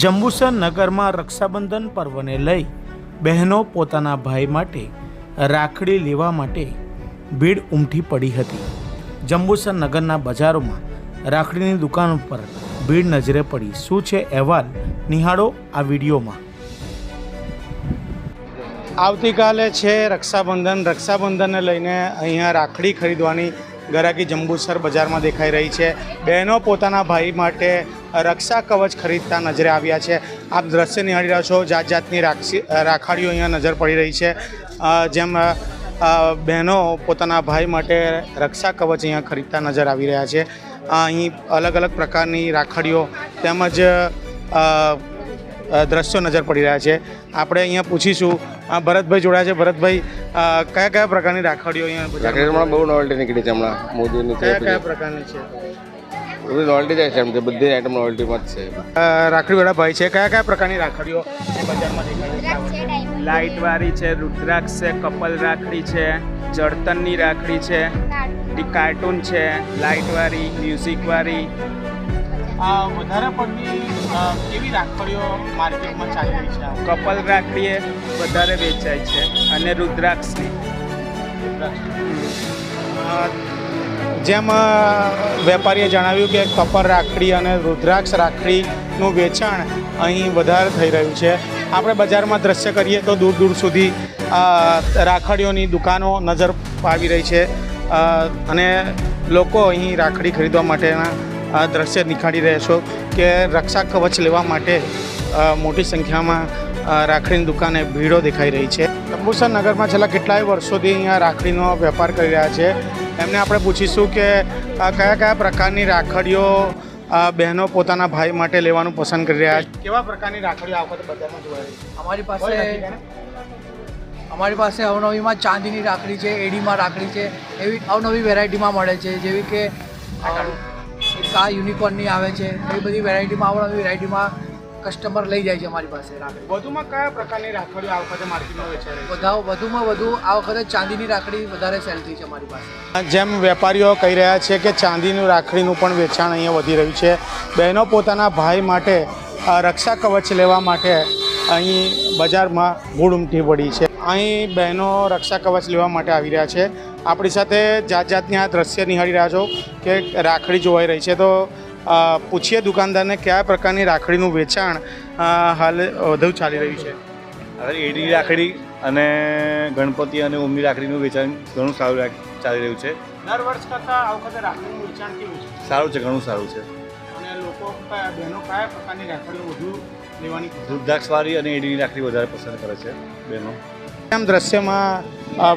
જંબુસર નગરમાં રક્ષાબંધન પર્વને લઈ બહેનો પોતાના ભાઈ માટે રાખડી લેવા માટે ભીડ ઉમટી પડી હતી. જંબુસર નગરના બજારોમાં રાખડીની દુકાન ઉપર ભીડ નજરે પડી. શું છે અહેવાલ? નિહાળો આ વિડીયોમાં. આવતીકાલે છે રક્ષાબંધન. રક્ષાબંધનને લઈને અહીંયા રાખડી ખરીદવાની ગરાકી જંબુસર બજારમાં દેખાઈ રહી છે. બહેનો પોતાના ભાઈ માટે રક્ષા કવચ ખરીદતા નજરે આવ્યા છે. આપ દ્રશ્ય નિહાળી રહ્યા છો. જાત જાતની રાખી રાખડીઓ અહીંયા નજર પડી રહી છે. જેમ બહેનો પોતાના ભાઈ માટે રક્ષા કવચ અહીંયા ખરીદતા નજર આવી રહ્યા છે. અહીં અલગ અલગ પ્રકારની રાખડીઓ તેમજ દ્રશ્યો નજર પડી રહ્યા છે. આપણે અહીંયા પૂછીશું આ ભરતભાઈ જોડાયા છે. ભરતભાઈ કયા કયા પ્રકારની રાખડીઓ અહીંયા રાખડીમાં બહુ નોવેલ્ટી નીકળી છે હમણાં. મોદીની કયા કયા પ્રકારની છે? બધી નોવેલ્ટી જાય છે એમ કે બધી આઈટમ નોવેલ્ટીમાં જ છે. રાખડીવાળા ભાઈ છે. કયા કયા પ્રકારની રાખડીઓ દેખાય છે? લાઇટ વાળી છે. રુદ્રાક્ષ છે કપલ રાખડી છે જળતનની રાખડી છે કાર્ટૂન. છે લાઇટ વાળી મ્યુઝિક વાળી આ વધારે પડતી કેવી રાખડીઓ માર્કેટમાં ચાલી રહી છે? કપલ રાખડી એ વધારે વેચાય છે અને રુદ્રાક્ષની. જેમ વેપારીએ જણાવ્યું કે કપર રાખડી અને રુદ્રાક્ષ રાખડીનું વેચાણ અહીં વધારે થઈ રહ્યું છે. આપણે બજારમાં દ્રશ્ય કરીએ તો દૂર દૂર સુધી રાખડીઓની દુકાનો નજર પાવી રહી છે. અને લોકો અહીં રાખડી ખરીદવા માટેના અ, દ્રશ્ય નિખાળી રહ્યા છો કે રક્ષા કવચ લેવા માટે મોટી સંખ્યામાં રાખડીની દુકાને ભીડો દેખાઈ રહી છે. જંબુસર નગરમાં છેલ્લા કેટલાય વર્ષોથી અહીંયા રાખડીનો વેપાર કરી રહ્યા છે. એમને આપણે પૂછીશું કે કયા કયા પ્રકારની રાખડીઓ બહેનો પોતાના ભાઈ માટે લેવાનું પસંદ કરી રહ્યા છે? કેવા પ્રકારની રાખડીઓ આ વખતે બજારમાં જોવા રહી અમારી પાસે અમારી પાસે અવનવીમાં ચાંદીની રાખડી છે એડીમાં રાખડી છે એવી અવનવી વેરાયટીમાં મળે છે જેવી કે આ યુનિકોર્નની આવે છે એવી બધી વેરાયટીમાં અવનવી વેરાયટીમાં કસ્ટમર લઈ જાય છે અમારી પાસે રાખડી. વધુમાં કયા પ્રકારની રાખડીઓ આ વખતે માર્કેટમાં વેચાઈ રહી વધુમાં વધુ આ વખતે ચાંદીની રાખડી વધારે સેલ થઈ છે અમારી પાસે. જેમ વેપારીઓ કહી રહ્યા છે કે ચાંદીનું રાખડીનું પણ વેચાણ અહીંયા વધી રહ્યું છે. બહેનો પોતાના ભાઈ માટે રક્ષા કવચ લેવા માટે અહીં બજારમાં ભૂડ ઉમટી પડી છે. અહીં બહેનો રક્ષા કવચ લેવા માટે આવી રહ્યા છે. આપણી સાથે જાત જાતની આ દ્રશ્ય નિહાળી રહ્યા છો કે રાખડી જોવાઈ રહી છે. તો પૂછીએ દુકાનદારને કયા પ્રકારની રાખડીનું વેચાણ હાલ વધુ ચાલી રહ્યું છે? હવે એડી રાખડી અને ગણપતિ અને ઓમની રાખડીનું વેચાણ ઘણું સારું ચાલી રહ્યું છે. દર વર્ષ કરતાં આ વખતે રાખડીનું વેચાણ કેવું છે? સારું છે ઘણું સારું છે. અને લોકો બહેનો કયા પ્રકારની રાખડીઓ વધુ લેવાની અને એડીની રાખડી વધારે પસંદ કરે છે બહેનો. એમ દ્રશ્યમાં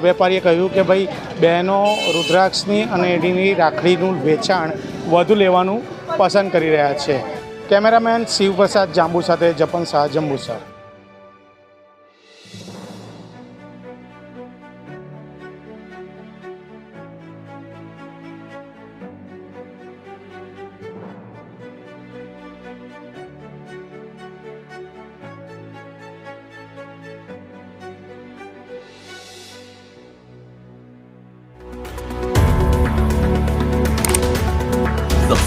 વેપારીએ કહ્યું કે ભાઈ બહેનો રુદ્રાક્ષની અને એડીની રાખડીનું વેચાણ વધુ લેવાનું પસંદ કરી રહ્યા છે. કેમેરામેન શિવપ્રસાદ જાંબુ સાથે જપન શાહ જંબુસર.